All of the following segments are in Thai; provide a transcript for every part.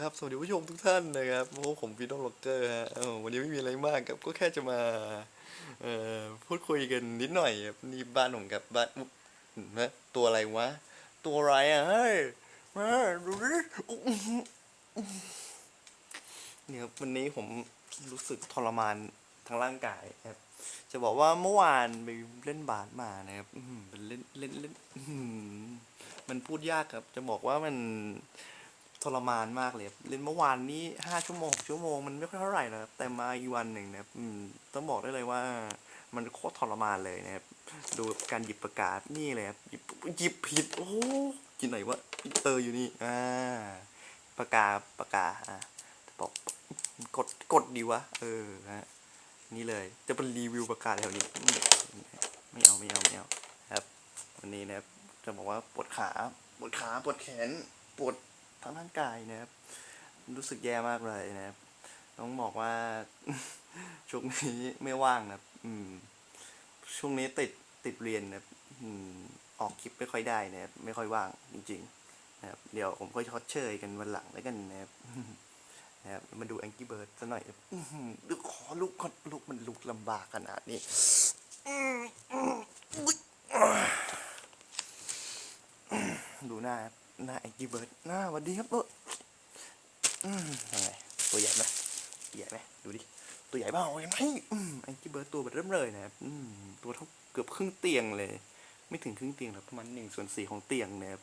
ครับ สวัสดีผู้ชมทุกท่านนะครับ โอ้ผมพีต้อล็อกเกอร์ฮะวันนี้ไม่มีอะไรมากครับก็แค่จะมาพูดคุยกันนิดหน่อยครับนี่บ้านผมกับบ้านอุ๊ยนะตัวอะไรวะ ตัวอะไรอะเฮ้ยมาดูดิเนี่ยครับวันนี้ผมรู้สึกทรมานทางร่างกายครับจะบอกว่าเมื่อวานไปเล่นบาสมานะครับเป็นเล่นเล่นเล่นมันพูดยากครับ จะบอกว่ามัน รมานมากเลยครับเล่นเมื่อวานนี้ห้าชั่วโมงหกชั่วโมงมันไม่ค่อยเท่าไหร่นะครับแต่มาอีกวันหนึ่งนะครับอืมต้องบอกได้เลยว่ามันโคตรทรมานเลยนะครับ ดูการหยิบประกาศนี่เลยครับหยิบหยิบผิด โอ้กินไหนวะเตอร์อยู่นี่อ่าปากกาปากกาอะบอกกดกดดีวะเออฮะนี่เลยจะเป็นรีวิวประกาศแถวนี้ไม่เอาไม่เอาไม่เอาครับ วันนี้นะครับจะบอกว่าปวดขาปวดขาปวดแขนปวด ทั้งร่างกายนะครับ รู้สึกแย่มากเลยนะครับ ต้องบอกว่า ช่วงนี้ไม่ว่างนะครับ อืม ช่วงนี้ติดติดเรียนนะครับ อืม ออกคลิปไม่ค่อยได้นะครับ ไม่ค่อยว่างจริง ๆ นะครับ เดี๋ยวผมก็ชดเชยกันวันหลังแล้วกันนะครับนะครับมาดูแองกี้เบิร์ดซะหน่อยครับอื้อหือดูขอลุกก่อลุกมันลุกลำบากขนาดนี้อื้ออื้ออุ๊ยดูหน้าครับ หน้าแองกี้เบิร์ดหน้าสวัสดีครับเอออืมยังไงตัวใหญ่ไหมใหญ่ไหมดูดิ ตัวใหญ่เปล่าเห็นไหมแองกี้เบิร์ดตัวเบดเริ่มเลยนะครับอืมตัวเท่าเกือบครึ่งเตียงเลย ไม่ถึงครึ่งเตียงหรอกประมาณหนึ่งส่วนสี่ของเตียงนะครับ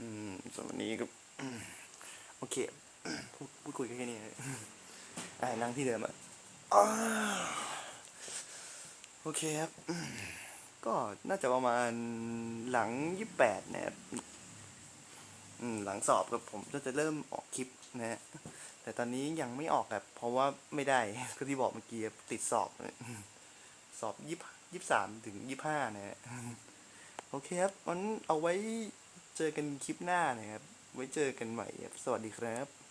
อืมส่วนวันนี้ก็โอเคพูดพูดคุยกันแค่นี้นะอ่านั่งที่เดิมอะโอเคครับ ก็น่าจะประมาณหลังยี่แปดนะครับ หลังสอบกับผมก็จะเริ่มออกคลิปนะฮะแต่ตอนนี้ยังไม่ออกแบบเพราะว่าไม่ได้ก็ที่บอกเมื่อกี้ติดสอบ สอบยี่ยี่สามถึงยี่ห้านะฮะโอเคครับมันเอาไว้เจอกันคลิปหน้านะครับ ไว้เจอกันใหม่ครับสวัสดีครับ